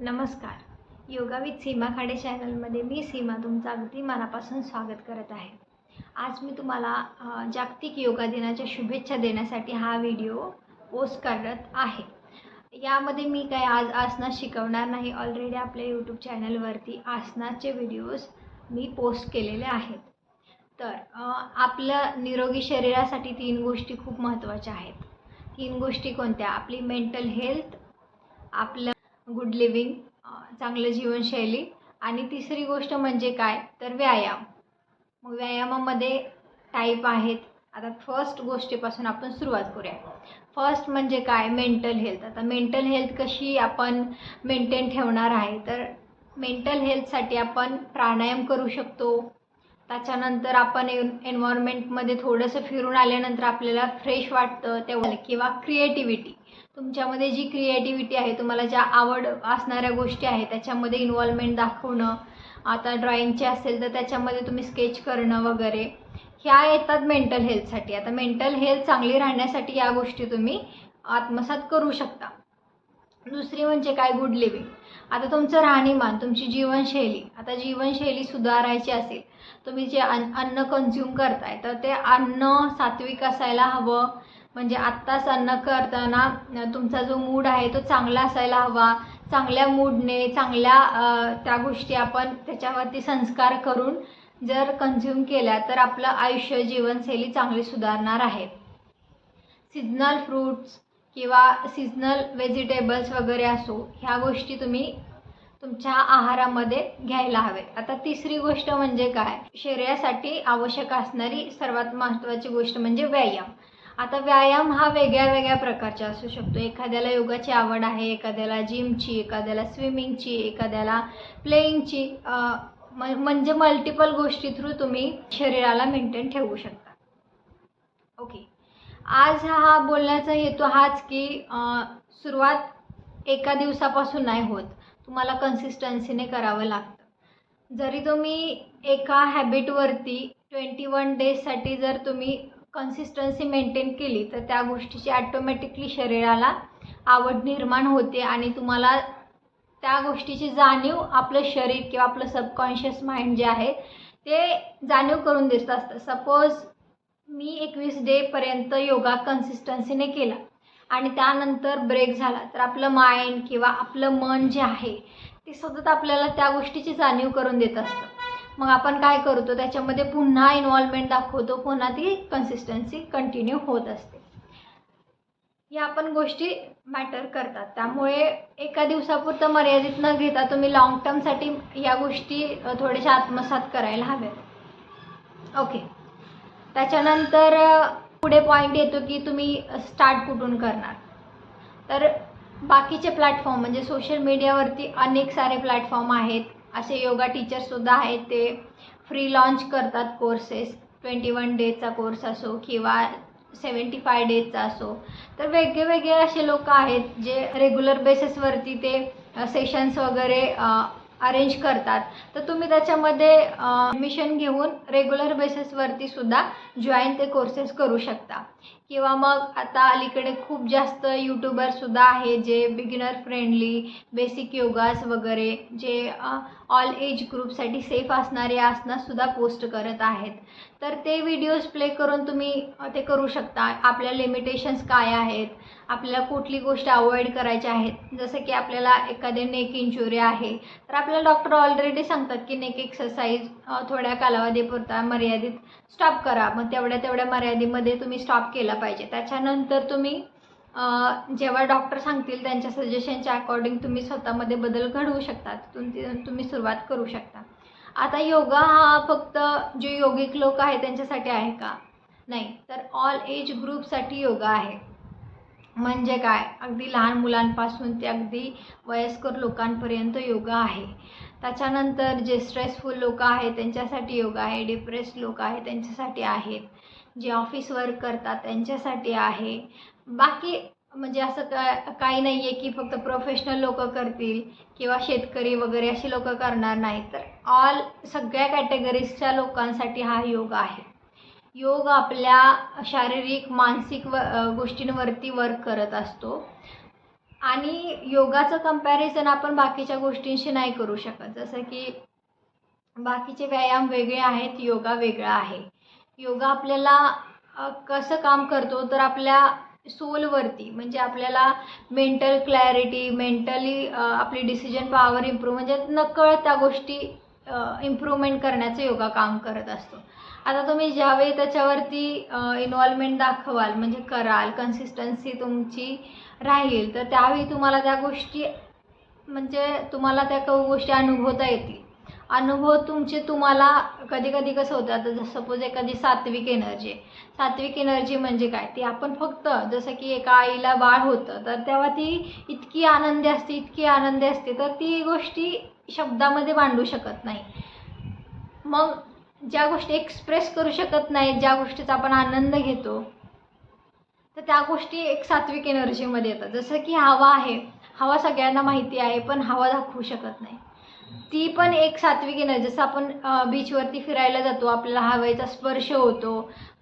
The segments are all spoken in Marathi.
नमस्कार. योगा विथ सीमा खाडे चॅनलमध्ये मी सीमा तुमचं अगदी मनापासून स्वागत करत आहे. आज मी तुम्हाला जागतिक योगा दिनाच्या शुभेच्छा देण्यासाठी हा व्हिडिओ पोस्ट करत आहे. यामध्ये मी काय आज आसना शिकवणार नाही. ऑलरेडी आपल्या यूट्यूब चॅनलवरती आसनाचे व्हिडिओज मी पोस्ट केलेले आहेत. तर आपल्या आपलं निरोगी शरीरासाठी तीन गोष्टी खूप महत्त्वाच्या आहेत. तीन गोष्टी कोणत्या? आपली मेंटल हेल्थ आपलं गुड लिव्हिंग चांगलं जीवनशैली. आणि तिसरी गोष्ट म्हणजे काय? तर व्यायाम. मग व्यायामामध्ये टाईप आहेत. आता फर्स्ट गोष्टीपासून आपण सुरुवात करूया. फर्स्ट म्हणजे काय? मेंटल हेल्थ आता मेंटल हेल्थ कशी आपण मेंटेन ठेवणार आहे? तर मेंटल हेल्थसाठी आपण प्राणायाम करू शकतो. त्याच्यानंतर आपण एन एन्व्हायरमेंटमध्ये थोडंसं फिरून आल्यानंतर आपल्याला फ्रेश वाटतं तेव्हा किंवा क्रिएटिव्हिटी तुमच्यामध्ये जी क्रिएटिव्हिटी आहे तुम्हाला ज्या आवड असणाऱ्या गोष्टी आहेत त्याच्यामध्ये इन्व्हॉल्वमेंट दाखवणं आता ड्रॉइंगचे असेल तर त्याच्यामध्ये तुम्ही स्केच करणं वगैरे ह्या येतात मेंटल हेल्थसाठी आता मेंटल हेल्थ चांगली राहण्यासाठी या गोष्टी तुम्ही आत्मसात करू शकता. दुसरी म्हणजे काय? गुड लिव्हिंग आता तुमचं राहणीमान तुमची जीवनशैली. आता जीवनशैली सुधारायची असेल तुम्ही जे अन्न अन्न कन्झ्युम करताय तर ते अन्न सात्विक असायला हवं. म्हणजे आत्ताच अन्न करताना तुमचा जो मूड आहे तो चांगला असायला हवा. चांगल्या मूडने चांगल्या त्या गोष्टी आपण त्याच्यावरती संस्कार करून जर कन्झ्युम केल्या तर आपलं आयुष्य जीवनशैली चांगली सुधारणार आहे. सिजनल फ्रूट्स किंवा सिजनल व्हेजिटेबल्स वगैरे असो ह्या गोष्टी तुम्ही तुमच्या आहारामध्ये घ्यायला हवे. आता तिसरी गोष्ट म्हणजे काय? शरीरासाठी आवश्यक असणारी सर्वात महत्त्वाची गोष्ट म्हणजे व्यायाम. आता व्यायाम हा वेगळ्या वेगळ्या प्रकारचा असू शकतो. एखाद्याला योगाची आवड आहे एखाद्याला जिमची एखाद्याला स्विमिंगची एखाद्याला प्लेईंगची म्हणजे मल्टिपल गोष्टी थ्रू तुम्ही शरीराला मेंटेन ठेवू शकता. ओके आज हा बोलण्याचा हेतू हाच की सुरुवात एका दिवसापासून नाही होत. तुम्हाला कन्सिस्टन्सीने करावं लागतं. जरी तुम्ही एका हॅबिटवरती ट्वेंटी वन डेजसाठी जर तुम्ही कन्सिस्टन्सी मेंटेन केली तर त्या गोष्टीची ॲटोमॅटिकली शरीराला आवड निर्माण होते आणि तुम्हाला त्या गोष्टीची जाणीव आपलं शरीर किंवा आपलं सबकॉन्शियस माइंड जे आहे ते जाणीव करून देत असतं. सपोज मी एकवीस डेपर्यंत योगा कन्सिस्टन्सीने केला आणि त्यानंतर ब्रेक झाला तर आपलं माइंड किंवा आपलं मन जे आहे ते सतत आपल्याला त्या गोष्टीची जाणीव करून देत असतं. मग आपण काय करतो त्याच्यामध्ये पुन्हा इन्व्हॉल्वमेंट दाखवतो पुन्हा ती कन्सिस्टन्सी कंटिन्यू होत असते. या पण गोष्टी मॅटर करतात. त्यामुळे एका दिवसापुरतं मर्यादित न घेता तुम्ही लाँग टर्मसाठी या गोष्टी थोड्याशा आत्मसात करायला हव्यात. ओके त्याच्यानंतर पुढे पॉईंट येतो की तुम्ही स्टार्ट कुठून करणार? तर बाकीचे प्लॅटफॉर्म म्हणजे सोशल मीडियावरती अनेक सारे प्लॅटफॉर्म आहेत. असे योगा टीचरसुद्धा आहेत ते फ्री लॉन्च करतात कोर्सेस ट्वेंटी वन डेजचा कोर्स असो किंवा सेवन्टी फाय डेजचा असो. तर वेगळे वेगळे असे लोक आहेत जे रेग्युलर बेसिसवरती ते सेशन्स वगैरे अरेंज करतात. तर तुम्ही त्याच्यामध्ये ॲडमिशन घेऊन रेग्युलर बेसिसवरती सुद्धा जॉईन ते कोर्सेस करू शकता. किंवा मग आता अलीकडे खूप जास्त यूट्यूबरसुद्धा आहे जे बिगिनर फ्रेंडली बेसिक योगास वगैरे जे ऑल एज ग्रुपसाठी सेफ असणारे आसनासुद्धा पोस्ट करत आहेत. तर ते व्हिडिओज प्ले करून तुम्ही ते करू शकता. आपल्या लिमिटेशन्स काय आहेत? आपल्याला कुठली गोष्ट अवॉइड करायची आहेत जसं की आपल्याला एखादे नेक इंजुरी आहे तर आपल्याला डॉक्टर ऑलरेडी सांगतात की नेक एक्सरसाइज थोड्या कालावधीपुरता मर्यादित स्टॉप करा. मग तेवढ्या तेवढ्या मर्यादेमध्ये तुम्ही स्टॉप केला. पाहिजे. त्याच्यानंतर तुम्ही जेव्हा डॉक्टर सांगतील त्यांच्या सजेशनच्या अकॉर्डिंग तुम्ही स्वतःमध्ये बदल घडवू शकता. तिथून तुम्ही सुरुवात करू शकता. आता योगा हा फक्त जे योगिक लोक आहेत त्यांच्यासाठी आहे का? नाही. तर ऑल एज ग्रुपसाठी योगा आहे. म्हणजे काय? अगदी लहान मुलांपासून ते अगदी वयस्कर लोकांपर्यंत योगा आहे. त्याच्यानंतर जे स्ट्रेसफुल लोक आहेत त्यांच्यासाठी योगा आहे डिप्रेस लोक आहेत त्यांच्यासाठी आहेत. जे ऑफिस वर्क करतात त्यांच्यासाठी आहे. बाकी म्हणजे असं का काही नाही आहे की फक्त प्रोफेशनल लोक करतील किंवा शेतकरी वगैरे अशी लोक करणार नाही. तर ऑल सगळ्या कॅटेगरीजच्या लोकांसाठी हा योग आहे. योग आपल्या शारीरिक मानसिक व गोष्टींवरती वर्क करत असतो. आणि योगाचं कंपॅरिझन आपण बाकीच्या गोष्टींशी नाही करू शकत. जसं की बाकीचे व्यायाम वेगळे आहेत योगा वेगळा आहे. योगा आपल्याला कसं काम करतो तर आपल्या सोलवरती म्हणजे आपल्याला मेंटल क्लॅरिटी मेंटली आपली डिसिजन पॉवर इम्प्रूव्ह म्हणजे नकळत त्या गोष्टी इम्प्रूव्हमेंट करण्याचं योगा काम करत असतो. आता तुम्ही ज्यावेळी त्याच्यावरती इन्व्हॉल्वमेंट दाखवाल म्हणजे कराल कन्सिस्टन्सी तुमची राहील तर त्यावेळी तुम्हाला त्या गोष्टी म्हणजे तुम्हाला त्या गोष्टी अनुभवता येतील. अनुभव तुमचे तुम्हाला कधी कधी कसं होतं आता जसं सपोज एखादी सात्विक एनर्जी आहे. सात्विक एनर्जी म्हणजे काय? ती आपण फक्त जसं की एका आईला बाळ होतं तर तेव्हा ती इतकी आनंदी असते इतकी आनंदी असते तर ती गोष्टी शब्दामध्ये मांडू शकत नाही. मग ज्या गोष्टी एक्सप्रेस करू शकत नाही ज्या गोष्टीचा आपण आनंद घेतो तर त्या गोष्टी एक सात्विक एनर्जीमध्ये येतात. जसं की हवा आहे. हवा सगळ्यांना माहिती आहे पण हवा दाखवू शकत नाही. ती पण एक सात्विक एनर्जी जसं आपण बीचवरती फिरायला जातो आपल्याला हवेचा स्पर्श होतो.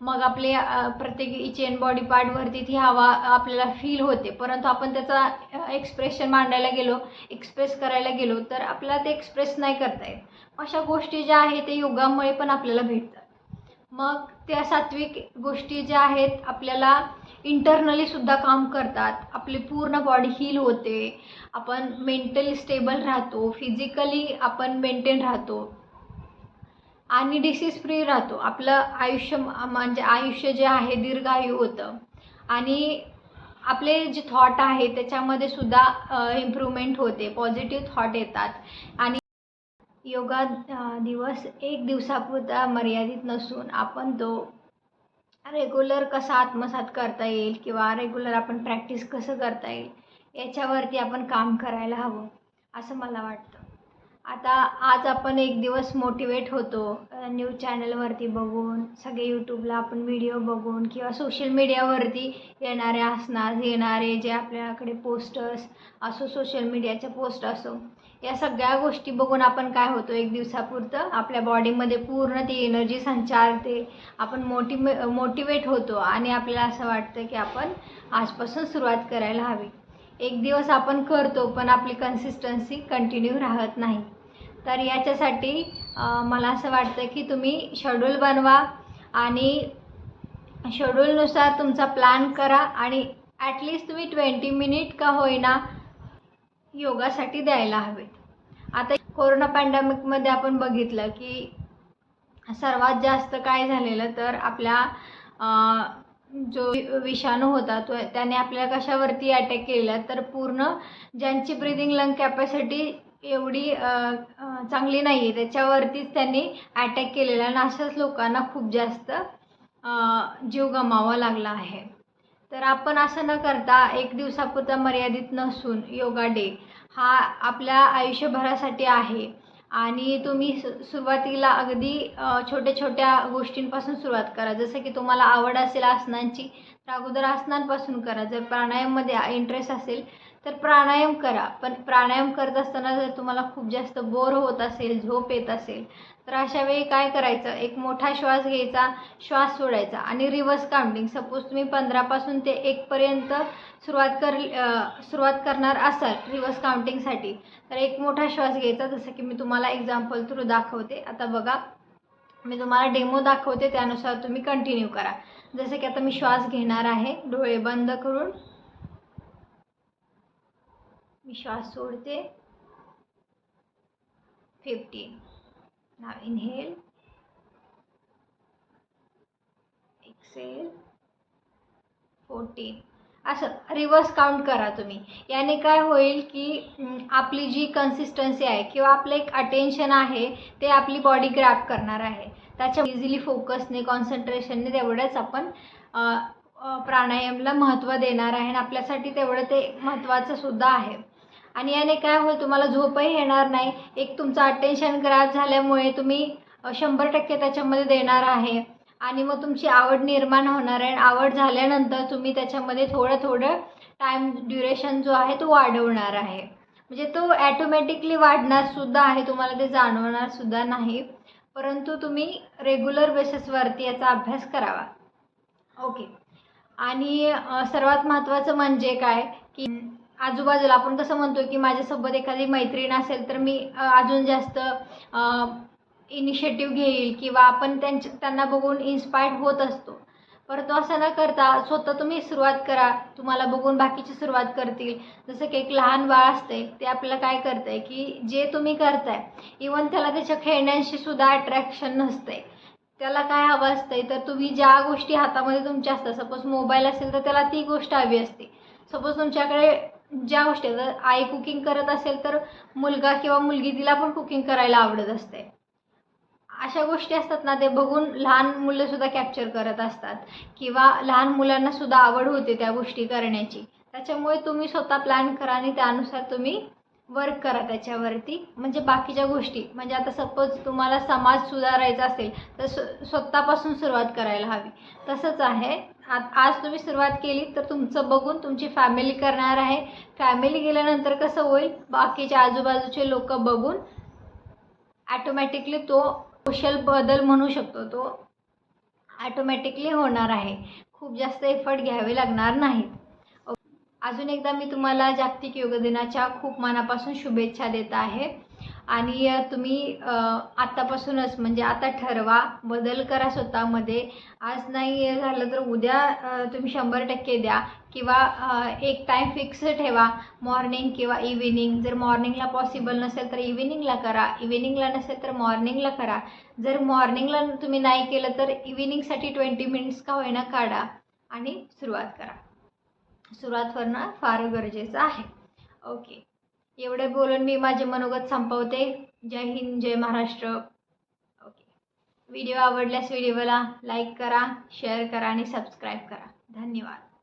मग आपले प्रत्येक इच बॉडी पार्टवरती ती हवा आपल्याला फील होते. परंतु आपण त्याचा एक्सप्रेशन मांडायला गेलो एक्सप्रेस करायला गेलो तर आपल्याला ते एक्सप्रेस नाही करता येत. अशा गोष्टी ज्या आहेत ते योगामुळे पण आपल्याला भेटतात. मग त्या सात्विक गोष्टी ज्या आहेत आपल्याला इंटरनली सुद्धा काम करतात. आपली पूर्ण बॉडी हील होते. आपण मेंटली स्टेबल राहतो. फिजिकली आपण मेंटेन राहतो. आणि डिसीज फ्री राहतो. आपलं आयुष्य म्हणजे आयुष्य जे आहे दीर्घायू होतं. आणि आपले जे थॉट आहे त्याच्यामध्ये सुद्धा इम्प्रूव्हमेंट होते. पॉझिटिव्ह थॉट येतात. आणि योगा दिवस एक दिवसापुरता मर्यादित नसून आपण तो रेग्युलर कसा आत्मसात करता येईल किंवा रेग्युलर आपण प्रॅक्टिस कसं करता येईल याच्यावरती आपण काम करायला हवं असं मला वाटतं. आता आज आपण एक दिवस मोटिवेट होतो न्यूज चॅनलवरती बघून सगळे यूट्यूबला आपण व्हिडिओ बघून किंवा सोशल मीडियावरती येणारे असणार येणारे जे आपल्याकडे पोस्टर्स असो सोशल मीडियाचे पोस्ट असो या सगळ्या गोष्टी बघून आपण काय होतो एक दिवसापुरतं? आपल्या बॉडीमध्ये पूर्ण ती एनर्जी संचारते. आपण मोटिवे मोटिवेट होतो आणि आपल्याला असं वाटतं की आपण आजपासून सुरुवात करायला हवी. एक दिवस आपण करतो पण आपली कन्सिस्टन्सी कंटिन्यू राहत नाही. तर याच्यासाठी मला असं वाटतं की तुम्ही शेड्यूल बनवा आणि शेड्यूलनुसार तुमचा प्लॅन करा आणि ॲटलिस्ट तुम्ही ट्वेंटी मिनिट का होईना योगासाठी द्यायला हवेत. आता कोरोना पॅन्डेमिकमध्ये आपण बघितलं की सर्वात जास्त काय झालेलं तर आपल्या जो विषाणू होता तो त्याने आपल्या कशावरती अटॅक केला तर पूर्ण ज्यांची ब्रिदिंग लंग कॅपॅसिटी एवढी चांगली नाही आहे त्याच्यावरतीच त्यांनी अटॅक केलेला आणि अशाच लोकांना खूप जास्त जीव गमावा लागला आहे. तर आपण असं न करता एक दिवसापुरता मर्यादित नसून योगा डे हा आपल्या आयुष्यभरासाठी आहे. आणि तुम्ही सु सुरुवातीला अगदी छोट्या छोट्या गोष्टींपासून सुरुवात करा. जसं की तुम्हाला आवड असेल आसनांची तर अगोदर आसनांपासून करा. जर प्राणायाममध्ये इंटरेस्ट असेल तर प्राणायाम करा. पण प्राणायाम करत असताना जर तुम्हाला खूप जास्त बोर होत असेल झोप येत असेल तर अशा वेळी काय करायचं? एक मोठा श्वास घ्यायचा श्वास सोडायचा आणि रिव्हर्स काउंटिंग सपोज तुम्ही पंधरापासून ते एकपर्यंत सुरुवात कर सुरुवात करणार असाल रिव्हर्स काउंटिंगसाठी तर एक मोठा श्वास घ्यायचा. जसं की मी तुम्हाला एक्झाम्पल थ्रू दाखवते. आता बघा मी तुम्हाला डेमो दाखवते. त्यानुसार तुम्ही कंटिन्यू करा. जसं की आता मी श्वास घेणार आहे डोळे बंद करून. मी श्वास सोडते. फिफ्टीन नाव इनहेल एक्सेल फोर्टीन असं रिवर्स काउंट करा तुम्ही. याने काय होईल की आपली जी कन्सिस्टन्सी आहे किंवा आपलं एक अटेन्शन आहे ते आपली बॉडी ग्रॅप करणार आहे. त्याच्या इझिली फोकसने कॉन्सन्ट्रेशनने तेवढंच आपण प्राणायामला महत्त्व देणार आहे आणि आपल्यासाठी तेवढं ते महत्त्वाचं सुद्धा आहे. आणि याने काय होईल तुम्हाला झोपही येणार नाही. एक तुमचं अटेन्शन ग्रॅप झाल्यामुळे तुम्ही शंभर टक्के त्याच्यामध्ये देणार आहे. आणि मग तुमची आवड निर्माण होणार आहे. आणि आवड झाल्यानंतर तुम्ही त्याच्यामध्ये थोडं थोडं टाईम ड्युरेशन जो आहे तो वाढवणार आहे. म्हणजे तो ॲटोमॅटिकली वाढणार सुद्धा आहे तुम्हाला ते जाणवणार सुद्धा नाही. परंतु तुम्ही रेग्युलर बेसिसवरती याचा अभ्यास करावा. ओके आणि सर्वात महत्त्वाचं म्हणजे काय? की आजूबाजूला आपण कसं म्हणतो की माझ्यासोबत एखादी मैत्रीण असेल तर मी अजून जास्त इनिशिएटिव्ह घेईल किंवा आपण त्यांच्या त्यांना बघून इन्स्पायर्ड होत असतो. परंतु असं न करता स्वतः तुम्ही सुरुवात करा. तुम्हाला बघून बाकीची सुरुवात करतील. जसं की एक लहान बाळ असते ते आपल्याला काय करतंय की जे तुम्ही करताय इवन त्याला त्याच्या खेळण्यांशी सुद्धा अट्रॅक्शन नसते त्याला काय हवं असतंय तर तुम्ही ज्या गोष्टी हातामध्ये तुमच्या असतात सपोज मोबाईल असेल तर त्याला ती गोष्ट हवी असते. सपोज तुमच्याकडे ज्या गोष्टी जर आई कुकिंग करत असेल तर मुलगा किंवा मुलगी तिला पण कुकिंग करायला आवडत असते. अशा गोष्टी असतात ना ते बघून लहान मुलंसुद्धा कॅप्चर करत असतात. किंवा लहान मुलांनासुद्धा आवड होते त्या गोष्टी करण्याची. त्याच्यामुळे तुम्ही स्वतः प्लॅन करा आणि त्यानुसार तुम्ही वर्क करा त्याच्यावरती. म्हणजे बाकीच्या गोष्टी. म्हणजे आता सपोज तुम्हाला समाज सुधारायचा असेल तर स्व स्वतःपासून सुरुवात करायला हवी. तसंच आहे. आज तुम्ही सुरुवात केली तर तुमचं बघून तुमची फॅमिली करणार आहे. फॅमिली गेल्यानंतर कसं होईल? बाकीच्या आजूबाजूचे लोक बघून ॲटोमॅटिकली तो सोशल बदल म्हणू शकतो. तो ॲटोमॅटिकली होणार आहे. खूप जास्त एफर्ट घ्यावे लागणार नाहीत. अजून एकदा मी तुम्हाला जागतिक योग दिनाच्या खूप मनापासून शुभेच्छा देत आहे. आणि तुम्ही आत्तापासूनच म्हणजे आता ठरवा बदल करा स्वतःमध्ये. आज नाही झालं तर उद्या तुम्ही शंभर टक्के द्या किंवा एक टाईम फिक्स ठेवा मॉर्निंग किंवा इव्हिनिंग जर मॉर्निंगला पॉसिबल नसेल तर इव्हिनिंगला करा. इव्हिनिंगला नसेल तर मॉर्निंगला करा. जर मॉर्निंगला तुम्ही नाही केलं तर इव्हिनिंगसाठी ट्वेंटी मिनिट्स का होईना काढा आणि सुरुवात करा. सुरुवात करणं फार गरजेचं आहे. ओके एवढे बोलून मी माझे मनोगत संपवते. जय हिंद जय महाराष्ट्र. ओके व्हिडिओ आवडल्यास व्हिडिओला लाईक करा शेअर करा आणि सबस्क्राईब करा. धन्यवाद.